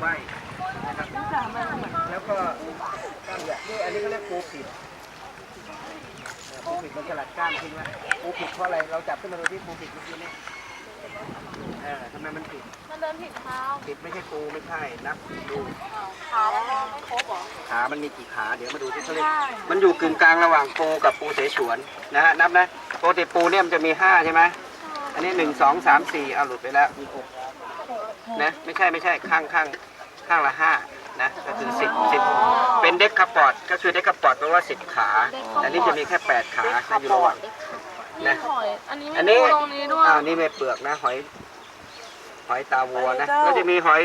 ใบนะครับแล้วก็กล้ามใหญ่นี่อันนี้เขาเรียกปูผิดเออปูผิดมันสลัดกล้ามทิ้งไว้ปูผิดเพราะอะไรเราจับขึ้นมาดูที่ปูผิดเมื่อกี้นี่เออทำไมมันผิดมันเดินผิดเท้าผิดไม่ใช่ปูไม่ใช่นับดูขามันไม่ครบเหรอขา มันมีกี่ขาเดี๋ยวมาดูที่เขาเรียกมันอยู่กึ่งกลางระหว่างปูกับปูเสฉวนนะฮะนับนะปกติปูเนี่ยมันจะมีห้าใช่ไหมอันนี้หนึ่งสองสามสี่เอาหลุดไปแล้วมีหกนะไม่ใช่ไม่ใช่ข้างข้าง ข้างละห้านะก็คือสิบสิบเป็นเด็กคาปอดก็คือเด็กคาปอดแปลว่าสิบขาอันนี้จะมีแค่แปดขานะอยู่ระหว่างนี่นะหอยอันนี้อันไม่นี้ดูตรงนี้ด้วยอ้าวนี่ไม่เปลือกนะหอยหอยตาวัวนะก็จะมีหอย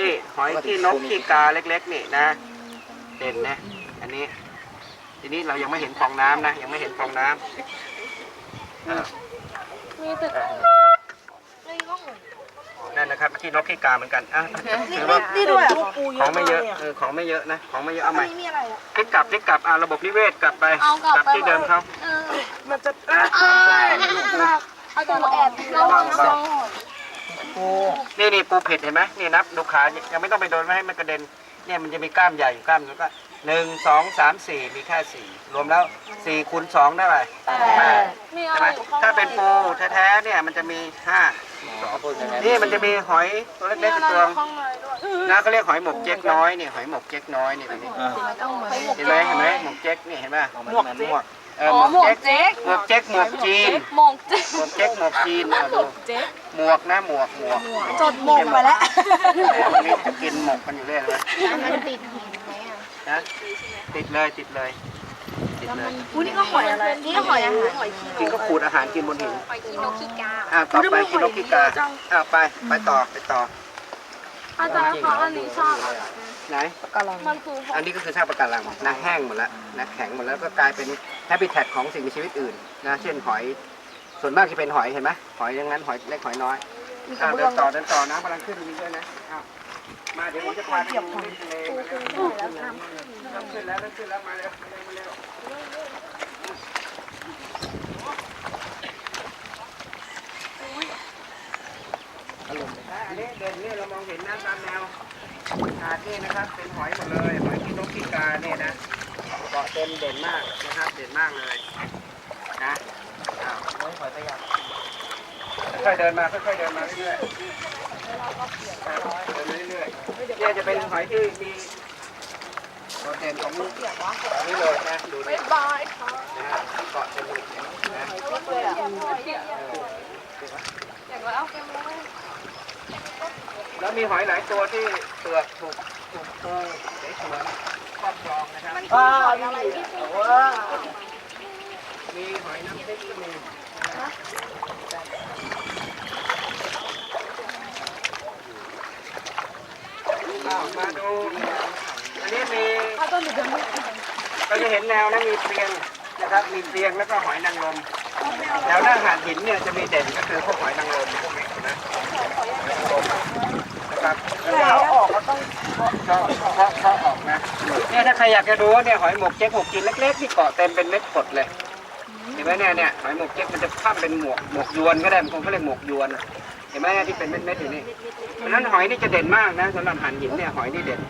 นี่หอยขี้นกขี้กาเล็ก ๆ นี่นะเด่นนะอันนี้ ทีนี้เรายังไม่เห็นฟองน้ำนะยังไม่เห็นฟองน้ำเออมีแต่เออนี่ก็เหมือ นนั่นนะครับขี้นกขี้กาเหมือนกันอะถือว่านี่ด้วยอะปูของไม่เยอะเออของไม่เยอะนะ ของไม่เยอะเอาใหม่นี่มีอะไรอะพลิกกลับพลิกกลับอ่าระบบนิเวศกลับไปเอากลับไป ที่เดิมเขาเออมันจะเอาตัวแอบระวังระวังปูนี่นี่ปูเผ็ดเห็นไหมนี่นับดูขายังไม่ต้องไปโดนไม่ให้มันกระเด็นเนี่ยมันจะมีกล้ามใหญ่อยู่กล้ามแล้วก็หนึ่งสองสามสี่มีแค่สี่รวมแล้วสี่คูณสองได้ไหมแปดมีอะใช่ไรไหมอยู่ข้างในถ้าเป็นปูแท้ๆเนี่ยมันจะมีห้า นี่มันจะมีหอยตัวมีเล็กๆอะเป็นไรตัวอยู่ข้างในด้วยนะเขาเรียกหอยหมกเจ๊กน้อยนี่หอยหมกเจ๊กน้อยนี่แบบนี้เห็นไหมเห็นไหมหมกเจ๊กนี่เห็นไหมหมวกหมวกเอออ๋อหมวกหมวกเจ๊กเจ๊กหมวกเจ๊กหมวกจีนหมวกเจ๊กหมวกเจ๊กหมวกจีนเอาหมดูวกเจ๊กหมวกนะหมวกหมวกจดหมกไปแล้วหมวกนี่จะกินหมกกันอยู่เรื่อยเลยมันติดหินไหมอะนะติดเลยติดเลย ติดเลยอุ้ยนี่ก็หอยอะไรนี่หอยอาหารกินก็ขูดอาหารกินบนหินหอยกินนกขี้กาอะต่อไปกินนกกิกาอะไป ไปต่อ ไปต่อ อาจารย์คะอันนี้ชอบอะไรไหน มันคือหออัยนนี้ก็คือซากปะการังนะแห้งหมดแล้วนะแข็งหมดแล้วก็กลายเป็นแฮบิแทตของสิ่งมีชีวิตอื่นนะเช่นหอย ส่วนมากจะเป็นหอยเห็นไหมหอยอย่างนั้นหอยเล็กหอยน้อยอะเดินต่อเดินต่อนะกำลังขึ้นมีด้วยนะอ้าวมาเดี๋ยวผมจะพาไปดูที่ทะเลมาแล้ว น้ำขึ้นแล้วน้ำขึ้นแล้วมาเร็วมาเร็วมาเร็วอันนี้เด่นนี่เรามองเห็นน้ำตามแนวหาดนี่นะครับ เป็นหอยหมดเลยหอยที่นกขี้กาเนี่ยนะเกาะเต็มเด่นมากนะครับ เด่นมากเลยนะอ้าวน้อยหอยพยายามค่อยๆเดินมาค่อยๆเดินมาเรื่อยๆเดินมาเรื่อยๆเนี่ยจะเป็นหอยที่มี โดดเด่นของนี่เลยนะดูนี่บายค่ะนะฮะเกาะเต็มเลยนะอย่างแล้วแล้วมีหอยหลายตัวที่เปลือกถูกถูกปูเสฉวนครอบครองนะครับว้านี่ว้าวมีหอยน้ำพริกก็มีอ้าวมาดู อันนี้มี เราจะเห็นแนวนะมีเปลียงนะครับมีเปลียงแล้วก็หอยนางรมแถวหน้าหาดหินเนี่ยจะมีเด่นก็คือพวกหอยนางรมพวกนี้นะนะครับแล้วเอาออกก็ต้องก็เคาะเคาะออกนะเนี่ยถ้าใครอยากจะดูเนี่ยหอยหมกเจ๊กหมกจีนเล็กๆที่เกาะเต็มเป็นเม็ดกดเลยเห็นไหมเนี่ยเนี่ยหอยหมกเจ๊กมันจะข้ามเป็นหมวกหมวกยวนก็ได้บางคนเขาเรียกหมวกยวนเห็นไหมที่เป็นเม็ดๆอยู่นี่เพราะฉะนั้นหอยนี่จะเด่นมากนะสำหรับหันหินเนี่ยหอยนี่เด่น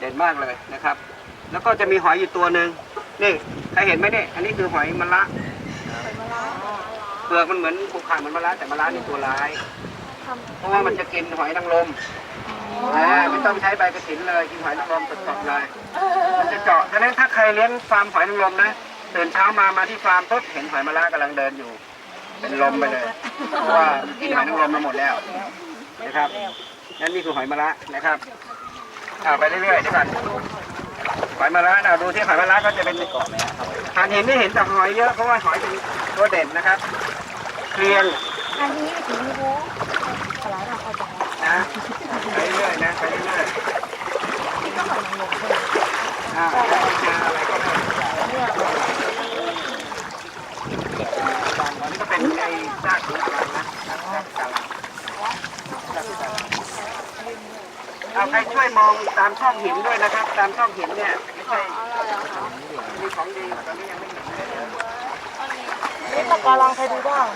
เด่นมากเลยนะครับ แล้วก็จะมีหอยอยู่ตัวหนึ่งนี่ใครเห็นไหมเนี่ยอันนี้คือหอยมะระเปลือกมันเหมือนภูเขาเหมือนมะระแต่มะระนี่ตัวร้าย เพราะว่ามันจะกินหอยนางรมอ่าไม่ต้องใช้ใบกระถินเลยกินหอยนางรมสดๆเลยมันจะเจาะฉะนั้นถ้าใครเลี้ยงฟาร์มหอยนางรมนะตื่นเช้ามามาที่ฟาร์มปุ๊บเห็นหอยมะระกำลังเดินอยู่ เป็นลมไปเลยเพราะว่ากินหอยนางรมมาหมดแล้วนะครับนั่นนี่คือหอยมะระนะครับเอาไปเรื่อยๆดีกว่าห อยมะระนะดูที่หอยมะระก็จะเป็นหานเห็นไม่เห็นแต่หอยเยอะเพราะว่าหอยเป็นตัวเด่นนะครับเกลียงอันนี้ถึงโค้งปลาเราเอาจากนะไปเรื่อยๆนะไปเรื่อยๆที่ก็หอยนางรมใช่ไหมอ่าอะไรก็ได้อันนี้ก็เป็นไอ้ซากของกาลังนะซากกาลังซากกาลังเอาใครช่วยมองตามช่องหินด้วยนะครับ ตามช่องหินเนี่ยไม่ใช่มีของดีตอนนี้ยังไม่เห็นเลยนี่ปาการังใครดูบ้าง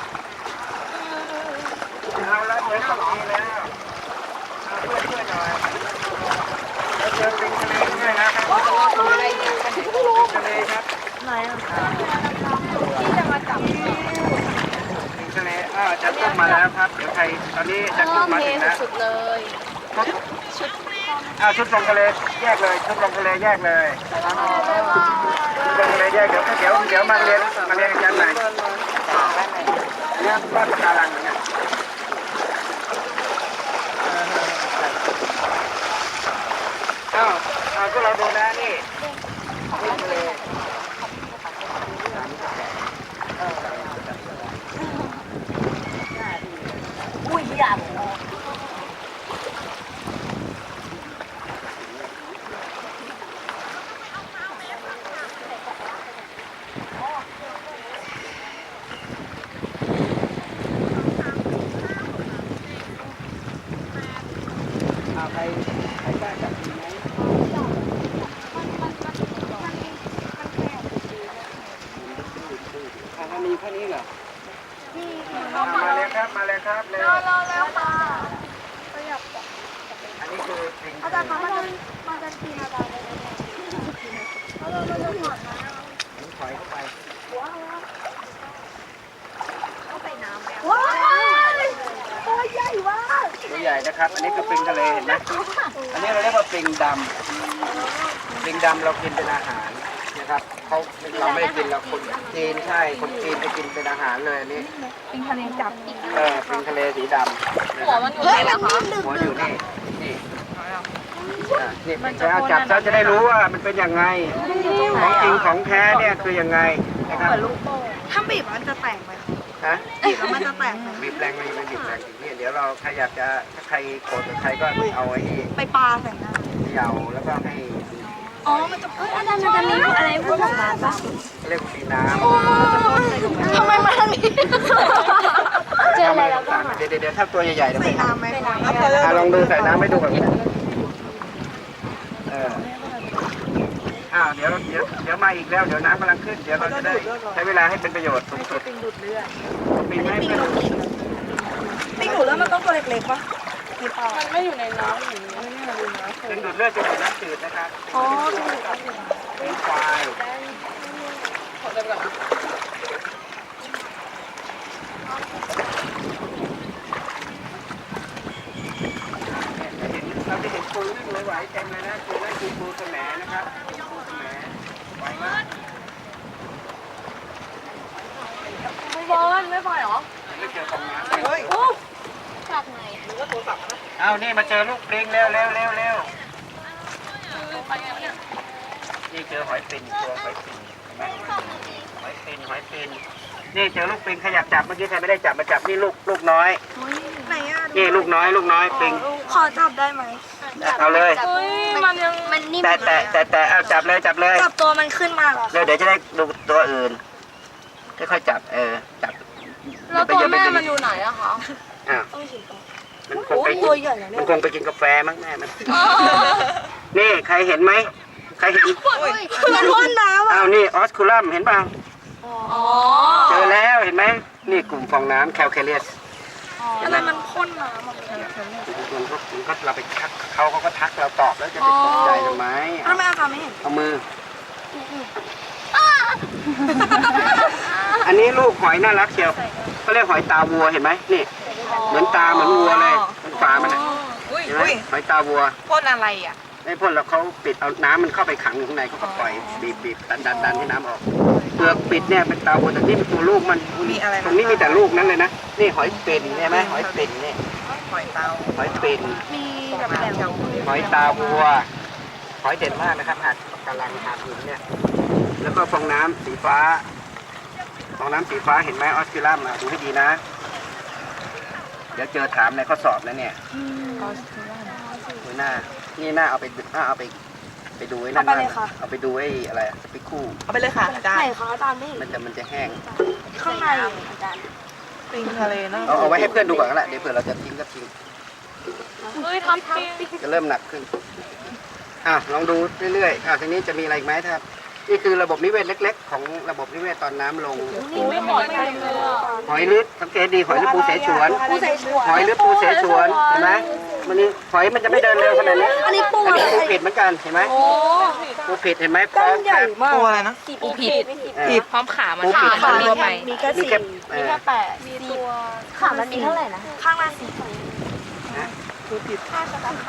เอาละเหมือนของดีแล้วเอาช่วยช่วยหน่อยเราเจอปิงทะเลด้วยนะครับอะไรอยู่กันปิงทะเลครับไหนอะที่จะมาจับปิงทะเลอ่าจะต้มมาแล้วครับ เดี๋ยวใครตอนนี้จะเอต้อมมาถึงแล้วสุดเลยชุด อาชุดลงทะเลแยกเลย ชุดลงทะเลแยกเลยชุดลงทะเลแยกเดี๋ยวเดี๋ยวเดี๋ยวมาเรียนมาเรียนกันใหม่เนี่ยบ้านปะการังเนี่ยอ้าวอ้าพวกเราดูนะนี่นี่ทะเล อุ้ยอยาก อ้าว ใครใครกล้าจับดีไหมอ่าถ้ามีแค่นี้เหรออ่ามาเลยครับ มาเลยครับเร็ว รอรอแล้วค่ะก็อยากจับ อันนี้คือปิง อาจารย์คะมันจะมันจะกินอาจารย์ได้ไหมเอาเราเราจะถอดนะ ผมถอยเข้าไป เข้าไปน้ำไป ว้ายตัวใหญ่มาก ตัวให ญ่นะครับ อันนี้คือปิงทะเลเห็นไหมอันนี้เราเรียกว่าปิงดำปิงดำเรากินเป็นอาหารนะครับเขาเราไม่ได้กินเราคนจีนใช่คนจีนจะกินเป็นอาหารเลยอันนี้ปิงทะเลจับเออปิงทะเลสีดำนะหัควรับมันอยู่ไหนแล้วคะหัวอยู่นี่นี่อะนี่มันจะจับแล้วจะได้รู้ว่ามันเป็นยังไงของจริงของแท้เนี่ยคือยังไงนะครับถ้าบีบมันจะแตกไหม ฮะบีบแล้วมันจะแตกไหมบีบแรงไม่ไม่บีบแรงนี่เดี๋ยวเราใครอยากจะถ้าใครโกรธกับใครก็เอาไอ้นี่ไปปลาใส่หน้าเขย่าแล้วก็ให้อ๋อ มันจะเอ้ยอาจารย์มันจะมีอะไรพูดออกมาปะเรียกว่าปีน้ทำไมมาทางนี้ำเจออะไรแล้วก็เดี๋ยวเดี๋ยวเดี๋ยวถ้าตัวใหญ่ๆเดี๋ยวใส่ผมน้ำไหมอะลองดูใส่น้ำให้ดูแบบนี้เออ อ้าวเดี๋ยวเดี๋ยวเดี๋ยวมาอีกแล้วเดี๋ยวน้ำกำลังขึ้นเดี๋ยวเราจะได้ใช้เวลาให้เป็นประโยชน์สูงสุดปิงดูดเลือดปีไม่เป็นปิงดูดเลือดมันต้องตัวเล็กๆปะมีปลามันไม่อยู่ในน้ำอย่างนี้ดึงดูดเลือดจะอยู่น้ำจืดนะครับอ๋อเป็นควายขอเดินก่อนนะเราจะเห็นปูวิ่งไหวๆเต็มเลยนะคือนั่นคือปูสแหมนะครับปูสแหม ไหวมากไม่บอลไม่ปล่อยเหรอไม่เจอของน้ำเฮ้ยโอ้จากไหนเอานี่มาเจอลูกปลิงเร็วเร็วเร็วเร็วไปไงเนี่ยนี่เจอหอยปิ่นตัวหอยปิ่นเห็นไหมหอยปิ่นหอยปิ่นนี่เจอลูกปิงขยับจับเมื่อกี้ใครไม่ได้จับมาจับนี่ลูกลูกน้อย ไหนอะนี่ลูกน้อย ลูกน้อยปิงขอจับได้ไหม เอาเลยเฮ้ยมันยังมันนิ่มแต่แต่แต่แต่เอาจับเลยจับเลยจับตัวมันขึ้นมาเหรอเดี๋ยวเดี๋ยวจะได้ดูตัวอื่นค่อยๆจับเออจับแล้วตัวแม่มันอยู่ไหนอะคะอ้าวต้องเห็นตัวมันคงโอ้ไปยตัวใหญ่แล้วมัเนี่นยคงไปกินกาแฟมั้งแม่มันนี่ใครเห็นไหมใครเห็นมันพ่นน้ำอะอ้าวนี่ออสคูลัมเห็นเปล่าอ๋อเจอแล้วเห็นไหมนี่กลุ่มฟองน้ำแคลเคเลียส เห็นอะไหไรมมันพ่นน้ำอะมันก็มันก็เราไปทักเขาเขาก็ทักเราตอบแล้วจะไปตกใจทำไมทำไมอาจารย์ไม่เห็นเอามือ อันนี้ลูกหอยน่ารักเชียวเขาเรียกหอยตาวัวเห็นไหมนี่ เหมือนตาเหมือนวัวเลยมันฝามันนะอุ้ยเห็นไหมอุ้ยหอยตาวัวพ่นอะไรอะ ไม่พ่นแล้วเขาปิดเอาน้ำมันเข้าไปขังอยู่ข้างในเขาก็ปล่อยบีบบีบดันดันดันให้น้ำออกเปลือกปิดเนี่ยเป็นตาวัวแต่นี่เป็นตัวลูกมันมีอะไรนะตรงนี้มีแต่ลูกนั้นเลยนะ นี่หอยปิ่นใช่ไหมหอยปิ่นนี่หอยเตาหอยปิ่นมีแบบแบบหอยตาวัว หอยเด่นมากนะครับหาดกำลังหาดหินเนี่ย แล้วก็ฟองน้ำสีฟ้าฟองน้ำสีฟ้าเห็นไหมออสซิลัมอะดูให้ดีนะ เดี๋ยวเจอถามในข้อสอบนะเนี่ยดูหน้า นี่หน้าเอาไปหน้าเอาไปไปดูไอ้นั่นมากเอาไปดูไอ้อะไรสปิคูเอาไปเลยค่ะอาจารย์ไหนคะอาจารย์ไม่เห็นมันจะมันจะแห้ง ข้างในอาจารย์ ปิงทะเลเนาะเอาเอาไว้ให้เพื่อนดูก่อนก็ได้เดี๋ยวเผื่อเราจะทิ้งก็ทิ้งเฮ้ยทำปีจะเริ่มหนักขึ้นอะลองดูเรื่อยๆอะทีนี้จะมีอะไรอีกไหมครับนี่คือระบบนิเวศเล็ก ๆ ของระบบนิเวศตอนน้ำลง นี่ไม่หอยเต็มเลยอะหอยลึกสังเกตดีหอยลึกปูเสฉวนผู้ใส่ชวน หอยลึกปูเสฉวนเห็นไหม มันนี่หอยมันจะไม่เดินเร็วขนาดนี้ อันนี้ปูอันอะไรนี้ปูผิดเหมือนกันเห็นไหมโอ้ปูผิดเห็นไหมก้านใหญ่มากตัวอะไรนะปูผิดเออพร้อมขามันปูผิดขามันมีรวมแค่ไปมีแค่มีสี่แค่เออแปดมีตัวขามันมีเท่าไหร่นะ ข้างละสี่มัน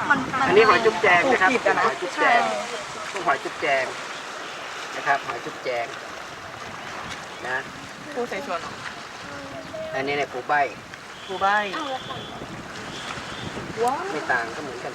มันอันนี้หอยจุ๊บแจงนะครับปูผิดอะนะหอยจุ๊บแจงต้องหอยจุ๊บแจงนะครับหอยจุ๊บแจงนะปูใส่ชวนเหรออันนี้เนี่ยปูใบปูใบ ไม่ต่างก็เหมือนกัน